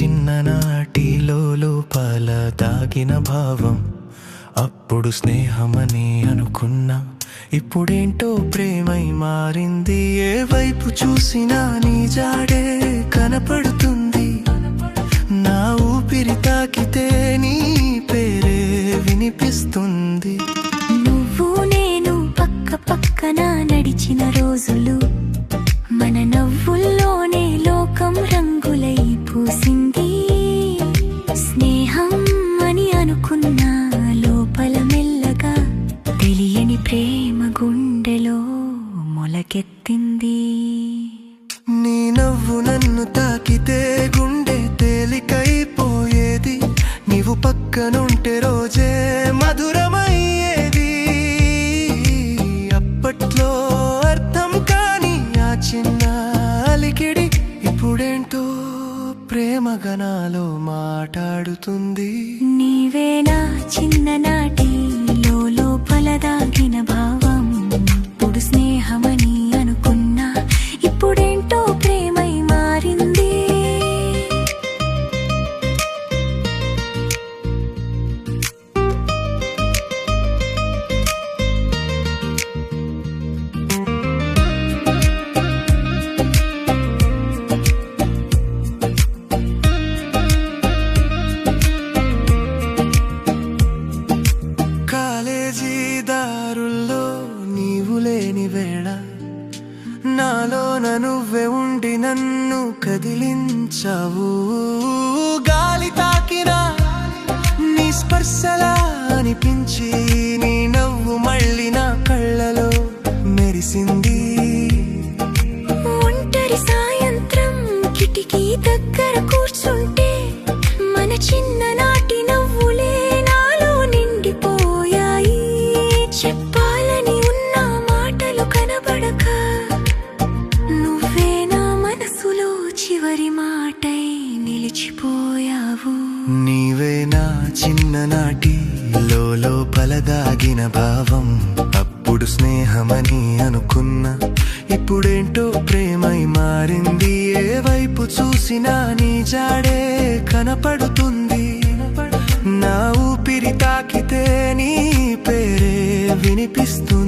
చిన్ననాటి లోపల దాగిన భావం. అప్పుడు స్నేహమని అనుకున్నా. ఇప్పుడేంటో ప్రేమై మారింది. ఏ వైపు చూసినా నీ జాడే కనపడుతుంది. నా ఊపిరి తాకితే నీ పేరే వినిపిస్తుంది. నువ్వు నేను పక్క పక్కన నడిచిన రోజులు. మన నవ్వు స్నేహం అని అనుకున్నా లోపల మెల్లగా తెలియని ప్రేమ గుండెలో మొలకెత్తింది. నీ నవ్వు నన్ను తాకితే గుండె తేలికైపోయేది. నీవు పక్కనుంటే ప్రేమ గణాలో మాట్లాడుతుంది నీవేనా చిన్ననాటి లోపల లేని వేళ నాలోన నువ్వే ఉండి నన్ను కదిలించవు. గాలి తాకిన నీ స్పర్శలా అనిపించి నీ నవ్వు మళ్ళీ నా కళ్ళలో మెరిసింది. నీవే నా చిన్ననాటి లోపల దాగిన భావం. అప్పుడు స్నేహమని అనుకున్నా ఇప్పుడేంటో ప్రేమై మారింది. ఏ వైపు చూసినా నీ జాడే కనపడుతుంది. నా ఊపిరి తాకితే నీ పేరే వినిపిస్తుంది.